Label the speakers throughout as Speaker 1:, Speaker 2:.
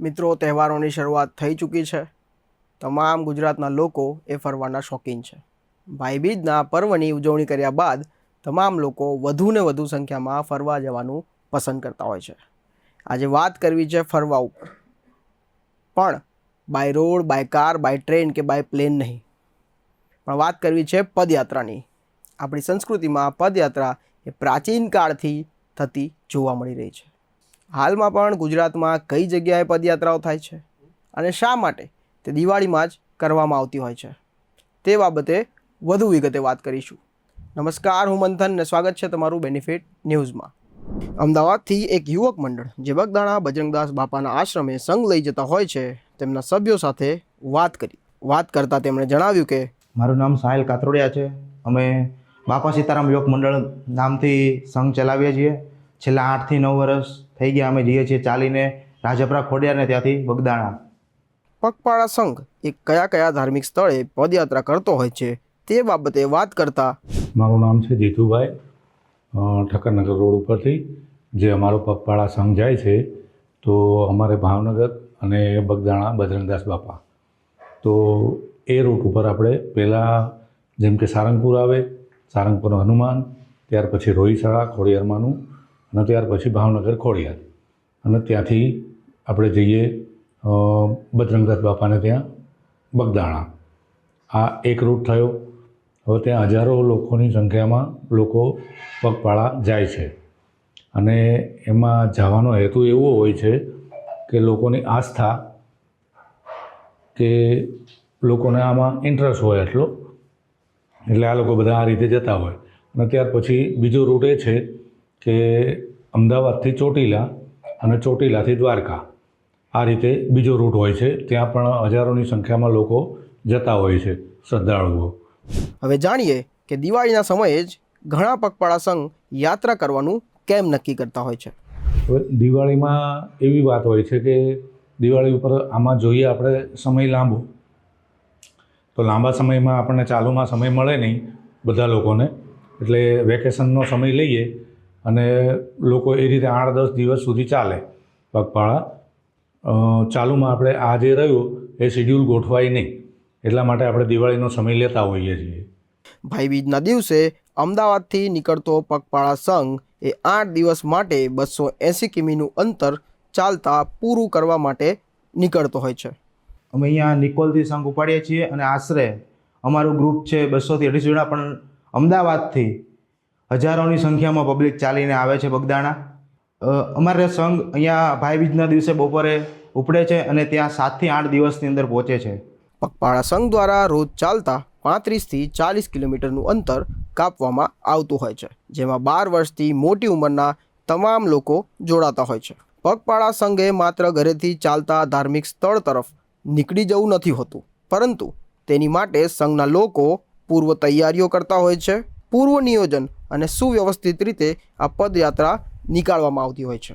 Speaker 1: મિત્રો, તહેવારોની શરૂઆત થઈ ચૂકી છે. તમામ ગુજરાતના લોકો એ ફરવાના શોખીન છે. ભાઈબીજના પર્વની ઉજવણી કર્યા બાદ તમામ લોકો વધુને વધુ સંખ્યામાં ફરવા જવાનું પસંદ કરતા હોય છે. આજે વાત કરવી છે ફરવા ઉપર. પણ by road by car by train કે બાય પ્લેન નહીં. પણ વાત કરવી છે પદયાત્રાની. આપણી સંસ્કૃતિમાં પદયાત્રા એ પ્રાચીન કાળથી થતી જોવા મળી રહી છે. હાલમાં પણ ગુજરાતમાં કઈ જગ્યાએ પદયાત્રાઓ થાય છે અને શા માટે તે દિવાળીમાં જ કરવામાં આવતી હોય છે? તે બાબતે વધુ વિગતે વાત કરીશું. નમસ્કાર, હું મંથન ને સ્વાગત છે તમારું બેનિફિટ ન્યૂઝમાં અમદાવાદથી એક યુવક મંડળ, જે બગદાણા બજરંગદાસ બાપાના આશ્રમે સંગ લઈ જતા હોય છે, તેમના સભ્યો સાથે વાત કરી. વાત કરતાં તેમણે જણાવ્યું કે,
Speaker 2: મારું નામ સાહિલ કાતરોડિયા છે. અમે બાપા સીતારામ યુવક મંડળ નામથી સંઘ ચલાવીએ છીએ. છેલ્લા આઠથી નવ વર્ષ થઈ ગયા અમે જઈએ છીએ ચાલીને રાજપરા ખોડિયાને ત્યાંથી બગદાણા.
Speaker 1: પગપાળા સંઘ એ કયા કયા ધાર્મિક સ્થળે પદયાત્રા કરતો હોય છે તે બાબતે વાત કરતા
Speaker 3: મારું નામ છે જીતુભાઈ ઠક્કરનગર રોડ ઉપરથી. જે અમારો પગપાળા સંઘ જાય છે તો અમારે ભાવનગર અને બગદાણા બજરંગદાસ બાપા. તો એ રૂટ ઉપર આપણે પહેલાં જેમ કે સારંગપુર આવે સારંગપુર હનુમાન ત્યાર પછી રોહિશાળા ખોડિયારમાંનું અને ત્યાર પછી ભાવનગર ખોડિયાર. અને ત્યાંથી આપણે જઈએ બજરંગદાસ બાપાને ત્યાં, બગદાણા. આ એક રૂટ થયો. હવે ત્યાં હજારો લોકોની સંખ્યામાં લોકો પગપાળા જાય છે. અને એમાં જવાનો હેતુ એવો હોય છે કે લોકોની આસ્થા કે લોકોને આમાં ઇન્ટરેસ્ટ હોય એટલો. એટલે આ લોકો બધા આ રીતે જતા હોય. અને ત્યાર પછી બીજો રૂટ એ છે કે અમદાવાદથી ચોટીલા અને ચોટીલાથી દ્વારકા આ રીતે બીજો રૂટ હોય છે. ત્યાં પણ હજારોની સંખ્યામાં લોકો જતા હોય છે શ્રદ્ધાળુઓ.
Speaker 1: હવે જાણીએ કે દિવાળીના સમયે જ ઘણા પગપાળા સંઘ યાત્રા કરવાનું કેમ નક્કી કરતા હોય છે.
Speaker 3: હવે દિવાળીમાં એવી વાત હોય છે કે દિવાળી ઉપર આમાં જોઈએ આપણે સમય લાંબો. તો લાંબા સમયમાં આપણને ચાલુમાં સમય મળે નહીં બધા લોકોને. એટલે વેકેશનનો સમય લઈએ અને લોકો એ રીતે આઠ દસ દિવસ સુધી ચાલે. પગપાળા ચાલુમાં આપણે આ જે રહ્યું એ શેડ્યુલ ગોઠવાય નહીં. એટલા માટે આપણે દિવાળીનો સમય લેતા હોઈએ છીએ.
Speaker 1: ભાઈબીજના દિવસે અમદાવાદથી નીકળતો પગપાળા સંઘ એ આઠ દિવસ માટે બસો એંસી કિમીનું અંતર ચાલતા પૂરું કરવા માટે નીકળતો હોય છે.
Speaker 2: અમે અહીંયા નિકોલથી સંઘ ઉપાડીએ છીએ અને આશરે અમારું ગ્રુપ છે બસોથી અઢીસો જણા પણ અમદાવાદથી હજારોની સંખ્યામાં પબ્લિક ચાલીને આવે છે બગદાણા. અમારે સંઘ અહીંયા ભાઈબીજના દિવસે બપોરે ઉપડે છે અને ત્યાં સાતથી આઠ દિવસની અંદર પહોંચે છે.
Speaker 1: પગપાળા સંઘ દ્વારા રોજ ચાલતા પાંત્રીસથી ચાલીસ કિલોમીટરનું અંતર કાપવામાં આવતું હોય છે, જેમાં બાર વર્ષથી મોટી ઉંમરના તમામ લોકો જોડાતા હોય છે. પગપાળા સંઘે માત્ર ઘરેથી ચાલતા ધાર્મિક સ્થળ તરફ નીકળી જવું નથી હોતું, પરંતુ તેની માટે સંઘના લોકો પૂર્વ તૈયારીઓ કરતા હોય છે. પૂર્વ નિયોજન અને સુવ્યવસ્થિત રીતે આ પદયાત્રા નીકાળવામાં આવતી હોય છે.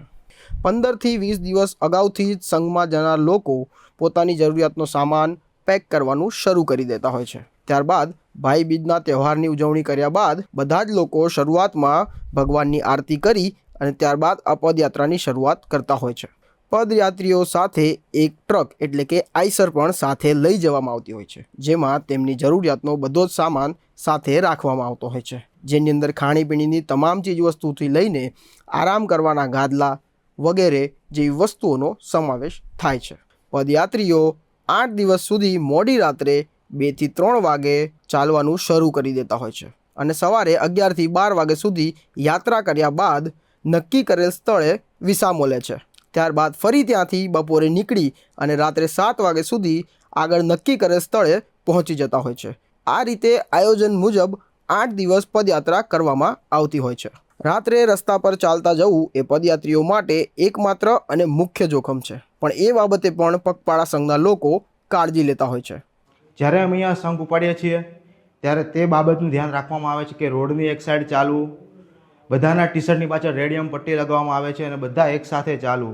Speaker 1: પંદરથી વીસ દિવસ અગાઉથી જ સંઘમાં જનાર લોકો પોતાની જરૂરિયાતનો સામાન પેક કરવાનું શરૂ કરી દેતા હોય છે. ત્યારબાદ ભાઈ બીજના તહેવારની ઉજવણી કર્યા બાદ બધા જ લોકો શરૂઆતમાં ભગવાનની આરતી કરી અને ત્યારબાદ આ પદયાત્રાની શરૂઆત કરતા હોય છે. પદયાત્રીઓ સાથે એક ટ્રક, એટલે કે આઈસર પણ સાથે લઈ જવામાં આવતી હોય છે, જેમાં તેમની જરૂરિયાતનો બધો જ સામાન સાથે રાખવામાં આવતો હોય છે. જેની અંદર ખાણીપીણીની તમામ ચીજ વસ્તુથી લઈને આરામ કરવાના ગાદલા વગેરે જેવી વસ્તુઓનો સમાવેશ થાય છે. પદયાત્રીઓ આઠ દિવસ સુધી મોડી રાત્રે બેથી ત્રણ વાગે ચાલવાનું શરૂ કરી દેતા હોય છે અને સવારે અગિયારથી બાર વાગે સુધી યાત્રા કર્યા બાદ નક્કી કરેલ સ્થળે વિસામો લે છે. ત્યારબાદ ફરી ત્યાંથી બપોરે નીકળી અને રાત્રે સાત વાગે સુધી આગળ નક્કી કરેલ સ્થળે પહોંચી જતા હોય છે. આ રીતે આયોજન મુજબ આઠ દિવસ પદયાત્રા કરવામાં આવતી હોય છે. રાત્રે રસ્તા પર ચાલતા જવું એ પદયાત્રીઓ માટે એકમાત્ર અને મુખ્ય જોખમ છે. પણ એ બાબતે પણ પગપાળા સંઘના લોકો કાળજી લેતા હોય છે.
Speaker 2: જ્યારે અમે અહીંયા સંઘ ઉપાડીએ છીએ, ત્યારે તે બાબતનું ધ્યાન રાખવામાં આવે છે કે રોડની એક સાઈડ ચાલવું બધાના ટી શર્ટની પાછળ રેડિયમ પટ્ટી લગાવવામાં આવે છે અને બધા એકસાથે ચાલવું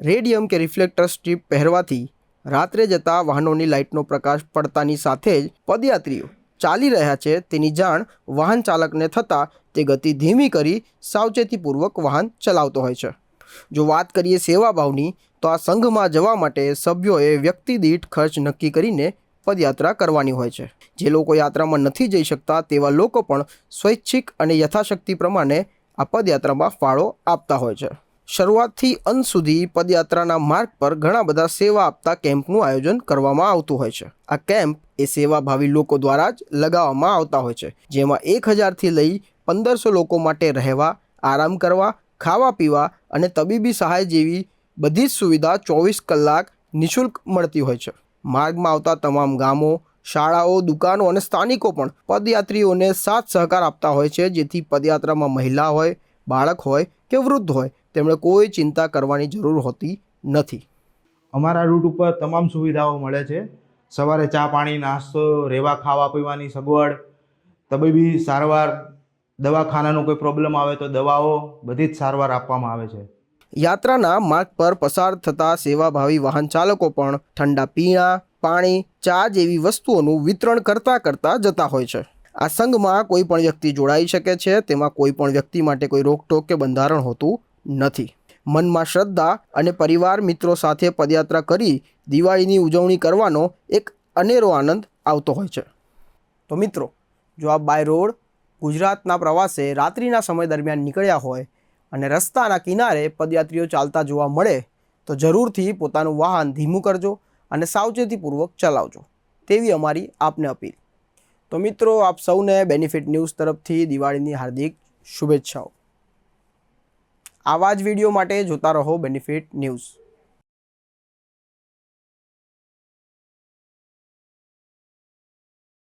Speaker 1: રેડિયમ કે રિફ્લેક્ટર સ્ટ્રીપ પહેરવાથી રાત્રે જતા વાહનોની લાઇટનો પ્રકાશ પડતાની સાથે જ પદયાત્રીઓ ચાલી રહ્યા છે. તેની જાણ વાહન ચાલકને થતાં તે ગતિ ધીમી કરી સાવચેતીપૂર્વક વાહન ચલાવતો હોય છે. જો વાત કરીએ સેવાભાવની તો આ સંઘમાં જવા માટે સભ્યોએ વ્યક્તિ દીઠ ખર્ચ નક્કી કરીને પદયાત્રા કરવાની હોય છે. જે લોકો યાત્રામાં નથી જઈ શકતા તેવા લોકો પણ સ્વૈચ્છિક અને યથાશક્તિ પ્રમાણે આ પદયાત્રામાં ફાળો આપતા હોય છે. શરૂઆતથી અંત સુધી પદયાત્રાના માર્ગ પર ઘણા બધા સેવા આપતા કેમ્પનું આયોજન કરવામાં આવતું હોય છે. આ કેમ્પ એ સેવાભાવી લોકો દ્વારા જ લગાવવામાં આવતા હોય છે, જેમાં એક હજારથી લઈ પંદરસો લોકો માટે રહેવા, આરામ કરવા, ખાવા પીવા અને તબીબી સહાય જેવી બધી જ સુવિધા ચોવીસ કલાક નિઃશુલ્ક મળતી હોય છે. માર્ગમાં આવતા તમામ ગામો, શાળાઓ, દુકાનો અને સ્થાનિકો પણ પદયાત્રીઓને સાથ સહકાર આપતા હોય છે, જેથી પદયાત્રામાં મહિલા હોય, બાળક હોય કે વૃદ્ધ હોય, તેમણે કોઈ ચિંતા કરવાની જરૂર હોતી નથી.
Speaker 2: અમારા રૂટ ઉપર તમામ સુવિધાઓ મળે છે. સવારે ચા પાણી, નાસ્તો રહેવા ખાવા પીવાની સગવડ, તબીબી સારવાર, દવાખાનાનો કોઈ પ્રોબ્લેમ આવે તો દવાઓ બધી જ સારવાર આપવામાં આવે છે.
Speaker 1: યાત્રાના માર્ગ પર પસાર થતા સેવાભાવી વાહન ચાલકો પણ ઠંડા પીણા, પાણી, ચા જેવી વસ્તુઓનું વિતરણ કરતા કરતા જતા હોય છે. આ સંઘમાં કોઈ પણ વ્યક્તિ જોડાઈ શકે છે, તેમાં કોઈ પણ વ્યક્તિ માટે કોઈ રોકટોક કે બંધારણ હોતું નથી. મનમાં શ્રદ્ધા અને પરિવાર મિત્રો સાથે પદયાત્રા કરી દિવાળીની ઉજવણી કરવાનો એક અનેરો આનંદ આવતો હોય છે. તો મિત્રો, જો આ બાય રોડ ગુજરાતના પ્રવાસે રાત્રિના સમય દરમિયાન નીકળ્યા હોય અને રસ્તાના કિનારે પદયાત્રીઓ ચાલતા જોવા મળે તો જરૂરથી પોતાનું વાહન ધીમું કરજો અને સાવચેતીપૂર્વક ચલાવજો. તેવી અમારી આપને અપીલ. તો મિત્રો, આપ સૌને બેનિફિટ ન્યૂઝ તરફથી દિવાળીની હાર્દિક શુભેચ્છાઓ. આવા જ વીડિયો માટે જોતા રહો બેનિફિટ ન્યૂઝ